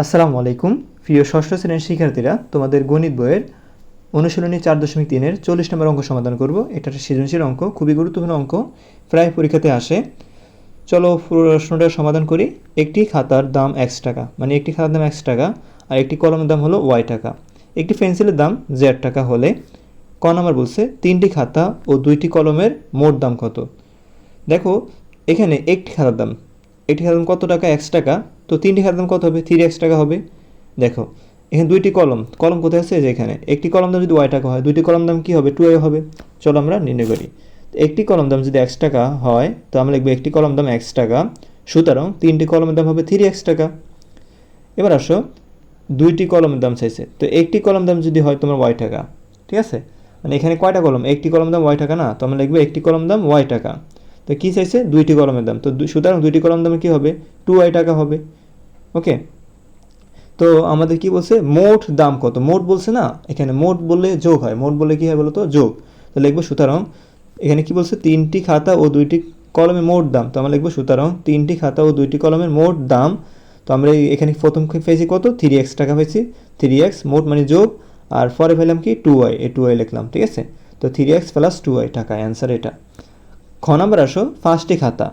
আসসালামু আলাইকুম। প্রিয় ষষ্ঠ শ্রেণির শিক্ষার্থীরা, তোমাদের গণিত বইয়ের অনুশীলনী চার দশমিক তিনের চল্লিশ নম্বর অঙ্ক সমাধান করব। এটা একটা সৃজনশীল অঙ্ক, খুবই গুরুত্বপূর্ণ অঙ্ক, প্রায় পরীক্ষাতে আসে। চলো প্রশ্নটা সমাধান করি। একটি খাতার দাম একশো টাকা মানে একটি খাতার দাম একশো টাকা, আর একটি কলমের দাম হলো ওয়াই টাকা। একটি পেন্সিলের দাম জেড টাকা হলে ক নাম্বার বলছে, তিনটি খাতা ও দুইটি কলমের মোট দাম কত? দেখো, এখানে একটি খাতার দাম, একটি খাতার দাম কত টাকা? একশো টাকা। তো তিনটি খাতার দাম কত হবে? থ্রি এক্স টাকা হবে। দেখো, এখানে দুইটি কলম। কলম কোথায় আছে? যে এখানে। একটি কলম দাম যদি ওয়াই টাকা হয়, দুইটি কলম দাম কী হবে? টু হবে। চলো আমরা নির্ণয় করি। একটি কলম দাম যদি একশো টাকা হয়, তো আমরা লিখব একটি কলম দাম একশো টাকা। সুতরাং তিনটি কলমের দাম হবে থ্রি একশো টাকা। এবার আসো, দুইটি কলমের দাম চাইছে। তো একটি কলম দাম যদি হয় তোমার ওয়াই টাকা। ঠিক আছে? মানে এখানে কয়টা কলম? একটি কলম দাম ওয়াই টাকা না? তো আমরা লিখব একটি কলম দাম ওয়াই টাকা। তো কী চাইছে? দুইটি কলমের দাম। তো সুতরাং দুইটি কলম দামে কী হবে? টু ওয়াই টাকা হবে। ওকে তো আমাদের কি বলছে? মোট দাম কত? মোট বলছে না? এখানে মোট বললে যোগ হয়। মোট বললে কি হয় বলো তো যোগ। তো লিখব সুতরাং, এখানে কি বলছে? তিনটি খাতা ও দুইটি কলমের মোট দাম। তো আমরা লিখব সুতরাং, তিনটি খাতা ও দুইটি কলমের মোট দাম। তো আমরা এখানে প্রথম পেয়েছি কত? থ্রি এক্স টাকা পেয়েছি। থ্রি এক্স মোট মানে যোগ। আর পরে পেলাম কি? টু ওয়াই এ টু ওয়াই লিখলাম, ঠিক আছে? তো three X plus two Y টাকা। অ্যান্সার এটা। খ নাম্বার আসো ফার্স্টটি খাতা।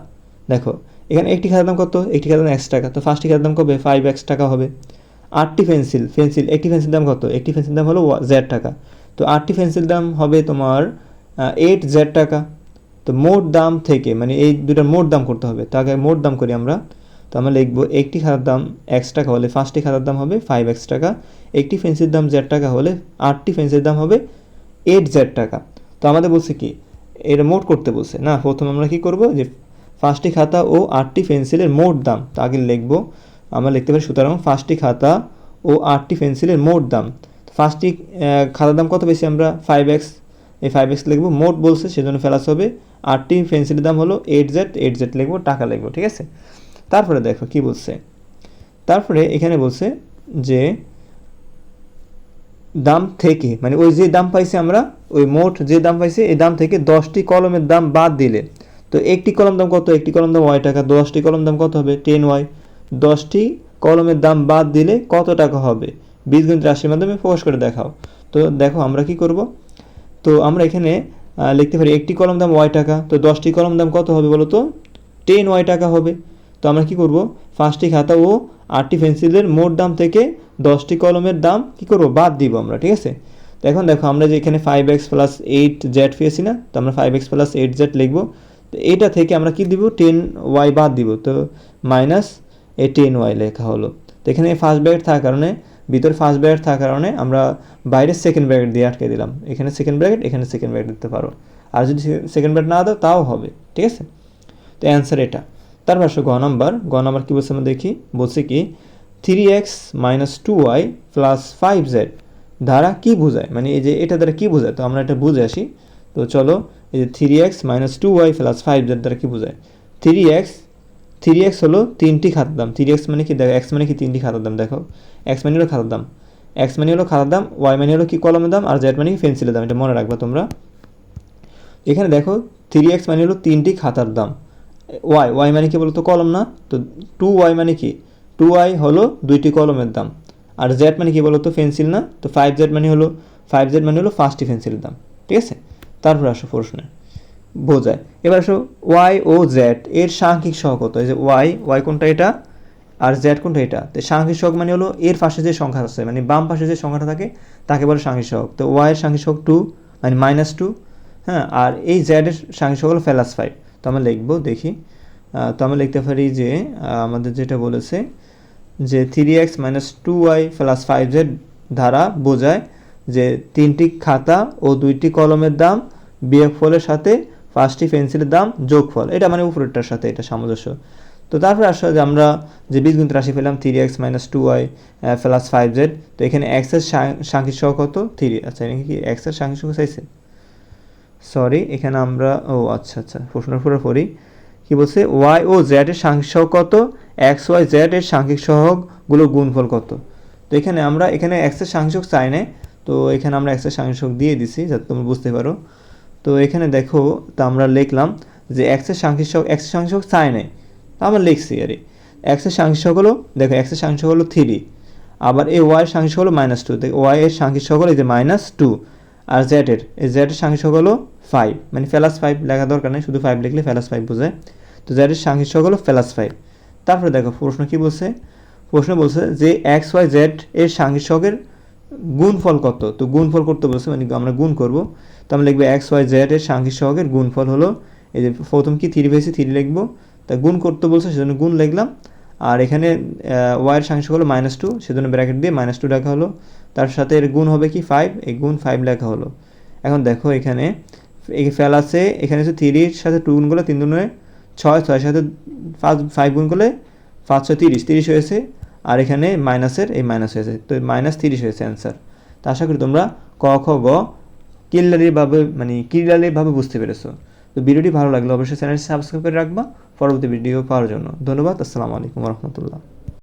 দেখো এখানে একটি খাতার দাম কত? একটি খাতার দাম এক্স টাকা। তো ফার্স্টটি খাতার দাম কবে? ফাইভ এক্স টাকা হবে। আটটি পেন্সিল পেন্সিল একটি পেন্সিল দাম কত? একটি পেন্সিল দাম হলো জেড টাকা। তো আটটি পেন্সিল দাম হবে তোমার এইট জেড টাকা। তো মোট দাম থেকে মানে এই দুটার মোট দাম করতে হবে। তো আগে মোট দাম করি আমরা। তো আমরা লিখব একটি খাতার দাম এক্স টাকা হলে ফার্স্টটি খাতার দাম হবে ফাইভ এক্স টাকা। একটি পেন্সিল দাম জেড টাকা হলে আটটি পেন্সিল দাম হবে এইট জেড টাকা। তো আমাদের বলছে কি? এটা মোট করতে বলছে। না, প্রথমে আমরা কি করব? যে ফার্স্টটি খাতা ও আটটি পেন্সিলের মোট দাম। তা আগে লিখব। আমরা লিখতে পারি সুতরাং ফার্স্টটি খাতা ও আটটি পেন্সিলের মোট দাম। ফার্স্টটি খাতার দাম কত বেশি আমরা? ফাইভ এক্স এই ফাইভ এক্স লিখব। মোট বলছে সেজন্য ফেলাস হবে। আটটি পেন্সিলের দাম হলো এইট জেড এইট জেড লিখব, টাকা লিখব, ঠিক আছে? তারপরে দেখো কি বলছে। তারপরে এখানে বলছে যে দাম থেকে মানে ওই যে দাম পাইছি আমরা, ওই মোট যে দাম পাইছি, এই দাম থেকে দশটি কলমের দাম বাদ দিলে। তো একটি কলম দাম কত? একটি কলম দাম ওয়াই টাকা। দশটি কলম দাম কত হবে? Ten Y. দশটি কলমের দাম বাদ দিলে কত টাকা হবে? বীজগণিত রাশির মাধ্যমে প্রকাশ করে দেখাও। তো দেখো আমরা কি করব? তো আমরা এখানে লিখতে পারি একটি কলম দাম ওয়াই টাকা। তো দশটি কলম দাম কত হবে বলো তো টেন ওয়াই টাকা হবে। তো আমরা কি করব? পাঁচটি খাতা ও আটটি পেন্সিলের মোট দাম থেকে দশটি কলমের দাম কি করব? বাদ দিব আমরা, ঠিক আছে? তো এখন দেখো আমরা যে এখানে five X plus eight Z পেয়েছি না? তো আমরা five X plus eight Z লিখব। তো এইটা থেকে আমরা কি দিব? টেন ওয়াই বাদ দিব। তো মাইনাস এ টেন ওয়াই লেখা হলো। তো এখানে ফার্স্ট ব্র্যাকেট থাকার কারণে, ভিতরে ফার্স্ট ব্র্যাকেট থাকার কারণে আমরা বাইরে সেকেন্ড ব্র্যাকেট দিয়ে আটকে দিলাম। এখানে সেকেন্ড ব্র্যাকেট এখানে সেকেন্ড ব্র্যাকেট দিতে পারো। আর যদি সেকেন্ড ব্র্যাকেট না দাও, তাও হবে। ঠিক আছে? তো অ্যান্সার এটা। তারপর আসো গ নাম্বার গ নাম্বার কী বলছে আমরা দেখি? বলছে কি three X minus two Y plus five Z দ্বারা কী বোঝায়? মানে এই যে এটা দ্বারা কী বোঝায়? তো আমরা এটা বুঝে আসি। তো চলো, এই যে three X minus two Y plus five Z দ্বারা কী বোঝায়? থ্রি এক্স থ্রি এক্স হলো তিনটি খাতার দাম। থ্রি এক্স মানে কি? দেখো এক্স মানে কি তিনটি খাতার দাম? দেখো এক্স মানে হলো খাতার দাম। এক্স মানে হলো খাতার দাম ওয়াই মানে হলো কি কলমের দাম, আর জেড মানে কি পেন্সিলের দাম, এটা মনে রাখবা তোমরা। এখানে দেখো থ্রি এক্স মানে হলো তিনটি খাতার দাম। ওয়াই ওয়াই মানে কি বলতো কলম না? তো টু ওয়াই মানে কি? টু ওয়াই হলো দুইটি কলমের দাম। আর জেড মানে কি বলতো পেন্সিল না? তো ফাইভ জেড মানে হলো ফাইভ জেড মানে হলো ফার্স্টটি পেন্সিলের দাম। ঠিক আছে? তারপর আসো প্রশ্নে। বোঝায়। এবার আসো ওয়াই ও জেড এর সাংখ্যিক সহগ কত? এই যে ওয়াই ওয়াই কোনটা এটা? আর জেড কোনটা এটা? তো সাংখ্যিক সহগ মানে হলো এর পাশে যে সংখ্যা আছে মানে বাম পাশে যে সংখ্যাটা থাকে, তাকে বলে সাংখ্যিক সহগ। তো ওয়াই এর সাংখ্যিক সহগ টু মানে মাইনাস টু হ্যাঁ? আর এই জেডের সাংখ্যিক সহগ হলো ফেলাস ফাইভ তো আমরা লিখব, দেখি। তো আমরা লিখতে পারি যে আমাদের যেটা বলেছে যে three X minus two Y plus five Z দ্বারা বোঝায় যে তিনটি খাতা ও দুইটি কলমের দাম বিয়োগফলের সাথে পাঁচটি পেন্সিলের দাম যোগফল এটা মানে উপরেরটার সাথে, এটা সামঞ্জস্য। তো তারপরে আসলে যে আমরা যে বীজগণিত রাশি পেলাম three X minus two Y plus five Z তো এখানে এক্সের সাংখ্যিক সহ কত? থ্রি আচ্ছা এখানে কি এক্সের সাংখ্যিক সহ চাইছে? সরি এখানে আমরা, ও আচ্ছা আচ্ছা প্রশ্নের পরে পড়ি। কি বলছে? ওয়াই ও জেড এর সাংখ্যিক সহগ কত? এক্স ওয়াই জেড এর সাংখ্যিক সহগগুলো গুণফল কত? তো এখানে আমরা, এখানে এক্সের সাংখ্যিক চাই না তো এখানে আমরা এক্সের সাংখ্যিক দিয়ে দিছি, যাতে তোমরা বুঝতে পারো। তো এখানে দেখো, তা আমরা লিখলাম যে এক্সের সাংখ্যিক এক্সের সাংখ্যিক নাই। তা আমরা লিখছি, আরে। এক্সের সাংখ্যক হলো, দেখো এক্সের সাংখ্যক হলো থ্রি আবার এই ওয়াই সাংখ্যক হলো মাইনাস টু দেখো ওয়াই এর সাংখ্যক হলো এই যে মাইনাস টু আর জেড এর। এই জেড এর সাংখ্যক হলো ফাইভ মানে প্লাস ফাইভ লেখা দরকার নেই, শুধু ফাইভ লিখলে প্লাস ফাইভ বোঝায় তো জেড এর সাংখ্যক হলো প্লাস ফাইভ তারপরে দেখো, প্রশ্ন কি বলছে? প্রশ্ন বলছে যে এক্স ওয়াই জেড এর সাংখ্যকের গুণফল কত? তো গুণফল করতে বলছে মানে আমরা গুণ করব। তো আমরা লিখব এক্স ওয়াই জেড এর সাংখ্যিক সহগের গুণফল হলো, এই যে প্রথম কি থ্রি পেয়েছি থ্রি লিখব। তা গুণ করতে বলছে, সেজন্য গুণ লিখলাম। আর এখানে ওয়াইয়ের সাংখ্যিক হলো মাইনাস টু সেজন্য ব্র্যাকেট দিয়ে মাইনাস টু লেখা হলো। তার সাথে এর গুণ হবে কি ফাইভ এই গুণ ফাইভ লেখা হলো। এখন দেখো এখানে, এই ফেল আছে, এখানে হচ্ছে থ্রির সাথে টু গুণ করলে তিন দুনে ছয়, ছয়ের সাথে পাঁচ ফাইভ গুণ করলে পাঁচ ছয় তিরিশ তিরিশ হয়েছে। আর এখানে মাইনাসের এই মাইনাস হয়েছে। তো মাইনাস তিরিশ হয়েছে অ্যান্সার তো আশা করি তোমরা ক, খ, গ কিল্লালিভাবে মানে কিল্লালিভাবে বুঝতে পেরেছ। তো ভিডিওটি ভালো লাগলে অবশ্যই চ্যানেলটি সাবস্ক্রাইব করে রাখবা। পরবর্তী ভিডিও পাওয়ার জন্য। ধন্যবাদ। আসসালামু আলাইকুম রহমতুল্লাহ।